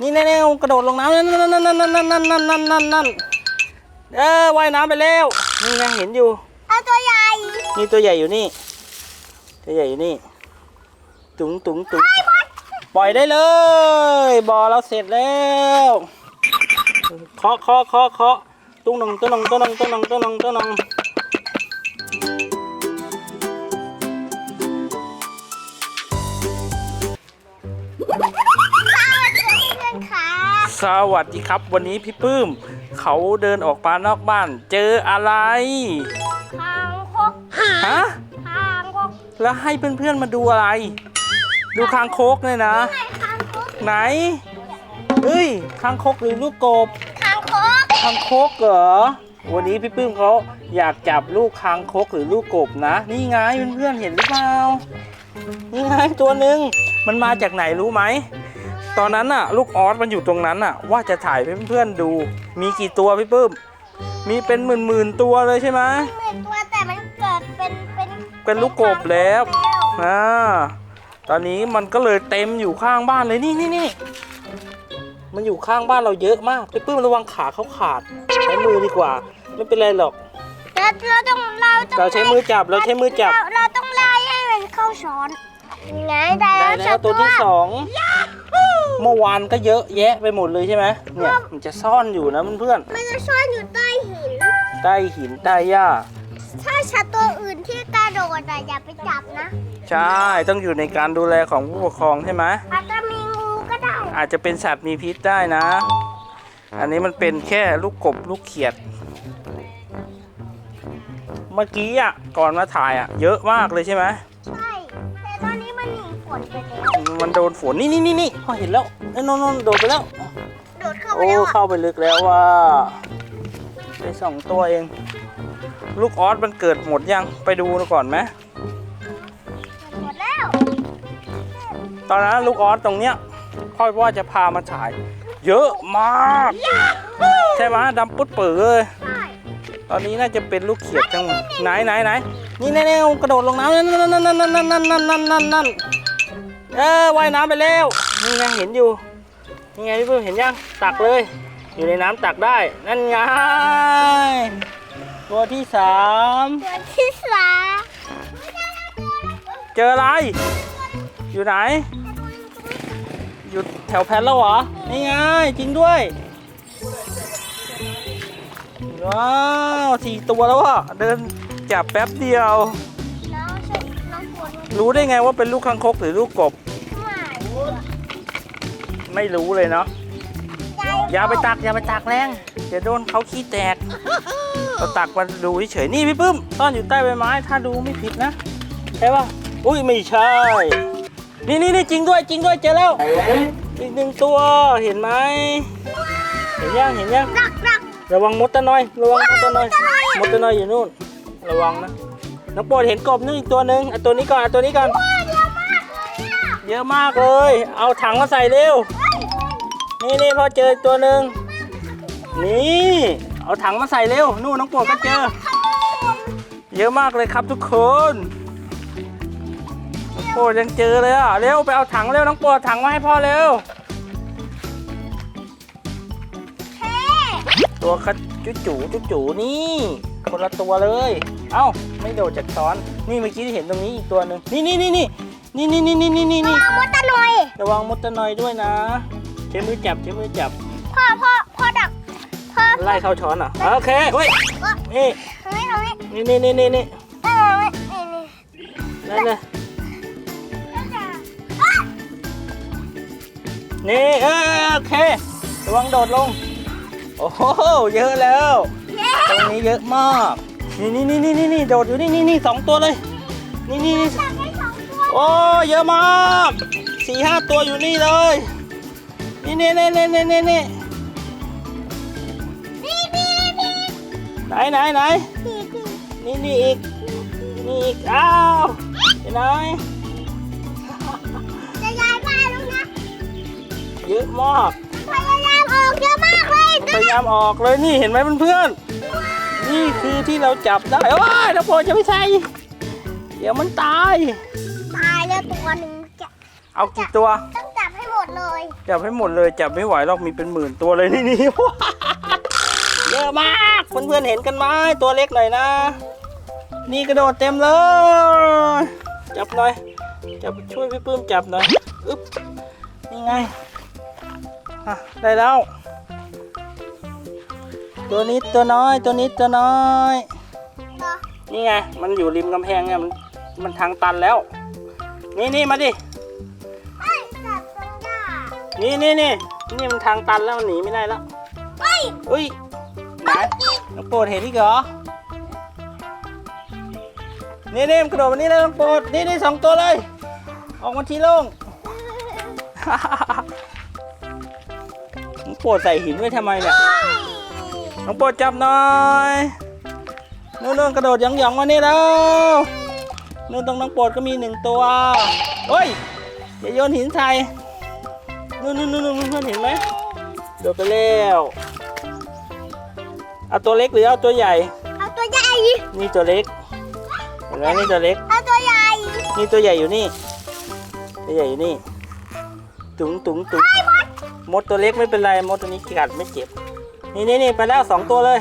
นี่แน่ๆกระโดดลงน้ำนั่นนั่นนั่นนั่นนั่นนั่นนั่นนั่นนั่นนั่นเออว่ายน้ำไปแล้วนี่ไงเห็นอยู่เอาตัวใหญ่นี่ตัวใหญ่อยู่นี่ ตัวใหญ่อยู่นี่ ตุงตุงตุงปล่อยได้เลยบ่อเราเสร็จแล้วเคาะเคาะเคาะเคาะตุ้งหนงตุ้งหนงตุ้งหนงตุ้งหนงตุ้งหนงตุ้งหนง สวัสดีครับ วันนี้พี่ปื้ม เขาเดินออกมานอกบ้าน เจออะไรคางคกฮะคางคกแล้วให้เพื่อนๆมาดูอะไร ดูคางคกเลยนะไงคางคกไหนเฮ้ยคางคกหรือลูกกบคางคกคางคกเหรอวันนี้พี่ปื้มเขาอยากจับลูกคางคกหรือลูกกบนะนี่ไงเพื่อนๆเห็นหรือเปล่านี่ไงตัวหนึ่งมันมาจากไหนรู้ไหม ตอนนั้นน่ะ ลูกออสมันอยู่ตรงนั้นน่ะ ว่าจะถ่ายให้เพื่อนๆดู มีกี่ตัวพี่ปื้ม มีเป็นหมื่นๆตัวเลยใช่ไหมเหมือนตัวแต่มันเกิดเป็นเป็นเป็นลูกกบแล้วอ่าตอนนี้มันก็เลยเต็มอยู่ข้างบ้านเลยนี่นี่นี่มันอยู่ข้างบ้านเราเยอะมากพี่ปื้มระวังขาเขาขาดใช้มือดีกว่า ไม่เป็นไรหรอกแล้วเราต้องเราต้องเราใช้มือจับเราใช้มือจับ เราเราต้องไล่ให้มันเข้าช้อนไงได้ได้แล้วแล้วตัวที่สอง เมื่อวานก็เยอะแยะไปหมดเลยใช่ไหมเนี่ยมันจะซ่อนอยู่นะเพื่อนมันจะซ่อนอยู่ใต้หิน ๆใต้หินใต้หญ้า ถ้าชัดตัวอื่นที่กระโดดอะอย่าไปจับนะ ใช่ ต้องอยู่ในการดูแลของผู้ปกครองใช่ไหม อาจจะมีงูก็ได้ อาจจะเป็นสัตว์มีพิษได้นะ อันนี้มันเป็นแค่ลูกกบลูกเขียด เมื่อกี้อะ ก่อนมาถ่ายอะ เยอะมากเลยใช่ไหม มันโดนฝนนี่นี่นี่นี่พอเห็นแล้วเอ้ยนนนนโดดไปแล้วโดดเข้าไปโอ้แล้วอะเข้าไปลึกแล้วว่าไปสองตัวเอง ลูกออสมันเกิดหมดยังไปดูก่อนไหมหมดแล้ว ตอนนั้นลูกออสตรงเนี้ยพ่อว่าจะพามาถ่าย เยอะมาก ใช่ไหมดำปุ๊ดเปื่อเลยใช่ตอนนี้น่าจะเป็นลูกเขียดทั้งหมดไหนไหนไหนนี่แน่ๆกระโดดลงน้ำนั่นนั่นนั่นนั่นนั่นนั่นนั่นนั่นนั่นนั่น เออว่ายน้ำไปแล้วนี่ไงเห็นอยู่นี่ไงพี่เพิ่งเห็นยังตักเลย อยู่ในน้ำตักได้ นั่นไงตัวที่สามตัวที่สามเจออะไร อยู่ไหน อยู่แถวแพนแล้วเหรอ นี่ไงจริงด้วย ว้าวสี่ตัวแล้วอะ เดินจับแป๊บเดียว รู้ได้ไงว่าเป็นลูกคังคกหรือลูกกบหมาไม่รู้เลยเนาะยายอย่าไปตักอย่าไปตักแรงเดี๋ยวโดนเขาขี้แตกเราตักมาดูเฉยๆนี่พี่ปื้มซ่อนอยู่ใต้ใบไม้ ถ้าดูไม่ผิดนะใช่ป่ะอุ้ยไม่ใช่ นี่นี่นี่จริงด้วยจริงด้วยเจอแล้ว อีกหนึ่งตัวเห็นไหมเห็นยังเห็นยังดักดักระวังมดตะน้อย ระวังมดตะน้อยมดตะน้อยอยู่นู่น ระวังนะ น้องโปรดเห็นกบนึงอีกตัวหนึ่งเอาตัวนี้ก่อนเอาตัวนี้ก่อนเยอะมากเลยอะเยอะมากเลย เอาถังมาใส่เร็ว นี่นี่พอเจอตัวหนึ่งนี่ เอาถังมาใส่เร็ว นู่นน้องโปรดก็เจอ เยอะมากเลยครับทุกคนน้องโปรดยังเจอเลยอะ เร็วไปเอาถังเร็วน้องโปรดถังมาให้พ่อเร็วเท่ตัวคัดจุจูจุจูนี่ คนละตัวเลย เอ้า ไม่โดดจากซ้อน นี่เมื่อกี้เห็นตรงนี้อีกตัวหนึ่งนี่นี่นี่นี่นี่นี่นี่นี่นี่นี่นี่เอามดตะหน่อยระวังมดตะนอยด้วยนะใช้มือจับใช้มือจับ พ่อพ่อพ่อดักพ่อไล่เข้าช้อนอะโอเคเฮ้ยนี่ตรงนี้ตรงนี้นี่นี่นี่นี่นี่เออนี่นี่นั่นเลยนี่เออโอเค ระวังโดดลง โอ้โหเยอะแล้ว ตรงนี้เยอะมากนี่นี่นี่นี่นี่โดดอยู่นี่นี่นี่สองตัวเลย นี่นี่นี่จับได้สองตัวโอ้เยอะมากสี่ห้าตัวอยู่นี่เลย นี่นี่นี่นี่นี่นี่นี่นี่นี่นี่ไหนไหนไหนนี่นี่นี่นี่อีกนี่อีกอ้าวไปไหนจะย้ายบ้านแล้วนะเยอะมากพยายามออกเยอะมากเลยพยายามออกเลยนี่เห็นไหมเพื่อนๆ นี่คือที่เราจับได้โอ้ยน้ำโปรดจะไม่ใช่ เดี๋ยวมันตาย ตายแล้วตัวหนึ่งจะเอากี่ตัว ต้องจับให้หมดเลยจับให้หมดเลยจับไม่ไหวหรอกมีเป็นหมื่นตัวเลยนี่นี่ เยอะมากเพื่อนๆเห็นกันไหมตัวเล็กหน่อยนะ นี่กระโดดเต็มเลย จับหน่อยจับช่วยพี่ปื้มจับหน่อยอึ๊บนี่ไงอะได้แล้ว ตัวนี้ตัวน้อยตัวนี้ตัวน้อย นี่ไง มันอยู่ริมกำแพงไงมันมันทางตันแล้ว นี่นี่มาดิน,นี่นี่นี่นี่มันทางตันแล้วมันหนีไม่ได้แล้วอุ้ยไหนน้องโปรดเห็นอีกเหรอนี่นี่มันกระโดดมานี่แล้วน้องโปรดนี่นี่สองตัวเลย ออกมาทีโล่งน้องโปรดใส่หินไว้ทำไมเนี่ย น้องโปรดจับหน่อยนู่นนู่นกระโดดหยองหยองๆมานี่แล้วนู่นตรงน้องโปรดก็มีหนึ่งตัวเฮ้ยอย่าโยนหินใส่นู่นนู่นนู่นนู่นเพื่อนเห็นไหมโดดไปแล้วเอาตัวเล็กหรือเอาตัวใหญ่ เอาตัวใหญ่ นี่ตัวเล็กเห็นไหมนี่ตัวเล็ก เอาตัวใหญ่ นี่ตัวใหญ่อยู่นี่ ตัวใหญ่อยู่นี่ ตุงตุงตุงมดตัวเล็กไม่เป็นไร มดตัวนี้กัดไม่เจ็บ นี่นี่นี่ไปแล้วสองตัวเลย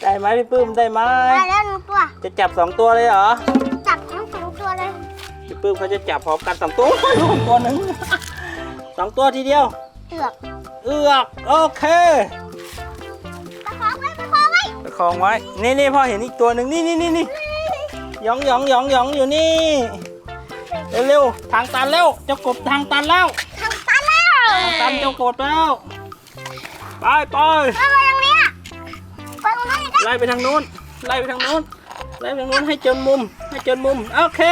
ได้ไหมพี่ปื้มได้ไหมมาแล้วหนึ่งตัว จะจับสองตัวเลยเหรอ จับทั้งสองตัวเลย พี่ปื้มเขาจะจับพร้อมกันสองตัวลูกตัวหนึ่งสองตัวทีเดียว เอือก เอือก โอเคประคองไว้ประคองไว้ประคองไว้ นี่นี่พ่อเห็นอีกตัวหนึ่งนี่นี่นี่นี่หยองหยองหยองหยองอยู่นี่ เร็วๆทางตันแล้วเจ้ากบทางตันแล้วทางตัน แล้วทางตันเจ้ากบแล้ว ไปไปเอามาตรงเนี้ยไปตรงนั้นอีกนะไล่ไปทางนู้น ไล่ไปทางนู้น ไล่ไปทางนู้นให้จนมุม ให้จนมุม โอเค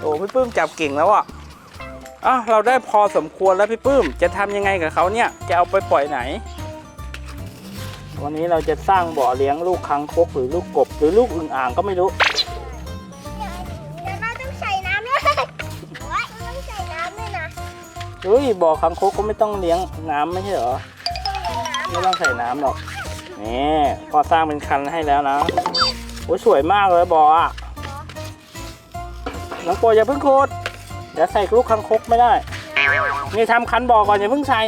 โอ้พี่ปื้มจับเก่งแล้วอะอะเราได้พอสมควรแล้วพี่ปื้ม จะทำยังไงกับเขาเนี่ย จะเอาไปปล่อยไหน วันนี้เราจะสร้างบ่อเลี้ยงลูกคังคกหรือลูกกบ หรือลูกอึ่งอ่างก็ไม่รู้ เฮ้ยบ่อคังคกก็ไม่ต้องเลี้ยงน้ำไม่ใช่เหรอ ไม่ต้องใส่น้ำหรอก นี่พอสร้างเป็นคันให้แล้วนะ โอ้ยสวยมากเลยบ่ออะ น้องโปรอย่าเพิ่งโคดเดี๋ยวใส่ลูกคังคกไม่ได้ นี่ทำคันบ่อก่อนอย่าเพิ่งใส่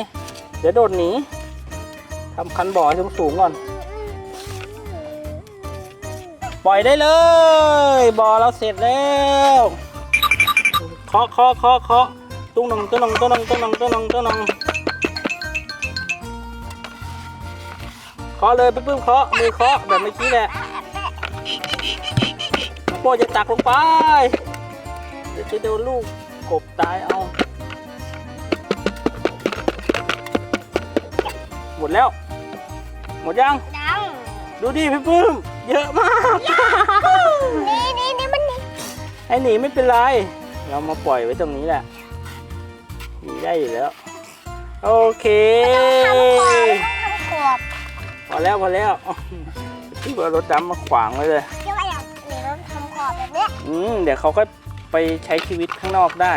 เดี๋ยวโดดหนีทำคันบ่อให้สูงก่อน ปล่อยได้เลย บ่อเราเสร็จแล้ว เคาะเคาะเคาะเคาะ ตุ้งนองตุ้งนองตุ้งนองตุ้งนองตุ้งนองตุ้งนองเคาะเลยปื้มๆเคาะมือเคาะแบบเมื่อกี้แหละน้องโปรดจะตักลงไปเดี๋ยวจะโดนลูกกบตายเอา หมดแล้ว หมดยังดังดูดิพี่ปื้ม เยอะมากนี่นี่นี่มันนี่ให้หนีไม่เป็นไร เรามาปล่อยไว้ตรงนี้แหละ หนีได้อยู่แล้ว โอเคทำขอบทำขอบพอแล้วพอแล้วที่ว่ารถดำมาขวางไว้เลยเดี๋ยวอยากเดี๋ยวเราทำขอบแบบเนี้ยอืมเดี๋ยวเขาก็ไปใช้ชีวิตข้างนอกได้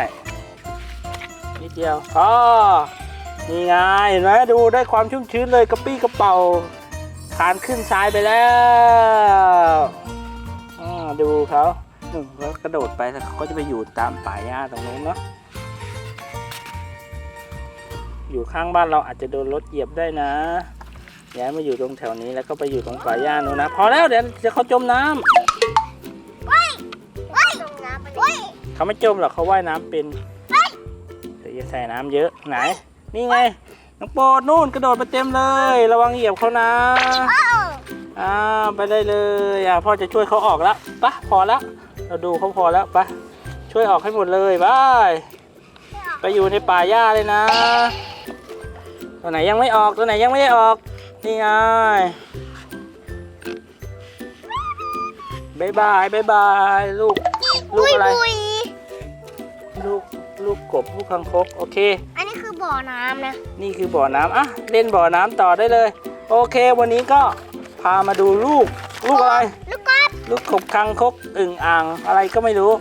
นิดเดียวอ๋อนี่ไงเห็นไหมดูได้ความชุ่มชื้นเลยกระปี้กระเป๋าคานขึ้นซ้ายไปแล้วอ่าดูเขาหนึ่งแล้วกระโดดไปแล้วเขาก็จะไปอยู่ตามป่าหญ้าตรงนู้นเนาะ อยู่ข้างบ้านเราอาจจะโดนรถเหยียบได้นะย้ายมาอยู่ตรงแถวนี้แล้วก็ไปอยู่ตรงป่าหญ้านู้นนะ พอแล้วเดี๋ยวเดี๋ยวเขาจมน้ำเฮ้ยเฮ้ยน้ำมันเฮ้ยเขาไม่จมหรอกเขาว่ายน้ำเป็นเฮ้ยแต่อย่าใส่น้ำเยอะไหน นี่ไงน้องโปรดนู่นกระโดดไปเต็มเลย ระวังเหยียบเขานะเอ้าอ่าไปได้เลยอะพ่อจะช่วยเขาออกแล้วปะพอแล้วเราดูเขาพอแล้วปะช่วยออกให้หมดเลยบายไปอยู่ในป่าหญ้าเลยนะ ตัวไหนยังไม่ออกตัวไหนยังไม่ได้ออกนี่ไงบายบายบายบายลูกลูกบุยอะไรบุยลูกลูกกบลูกคังคกโอเค อันนี้คือบ่อน้ำนะ นี่คือบ่อน้ำอะเล่นบ่อน้ำต่อได้เลย โอเค วันนี้ก็พามาดูลูก ลูกอะไร ลูกกบลูกกบคังคกอึ่งอ่างอะไรก็ไม่รู้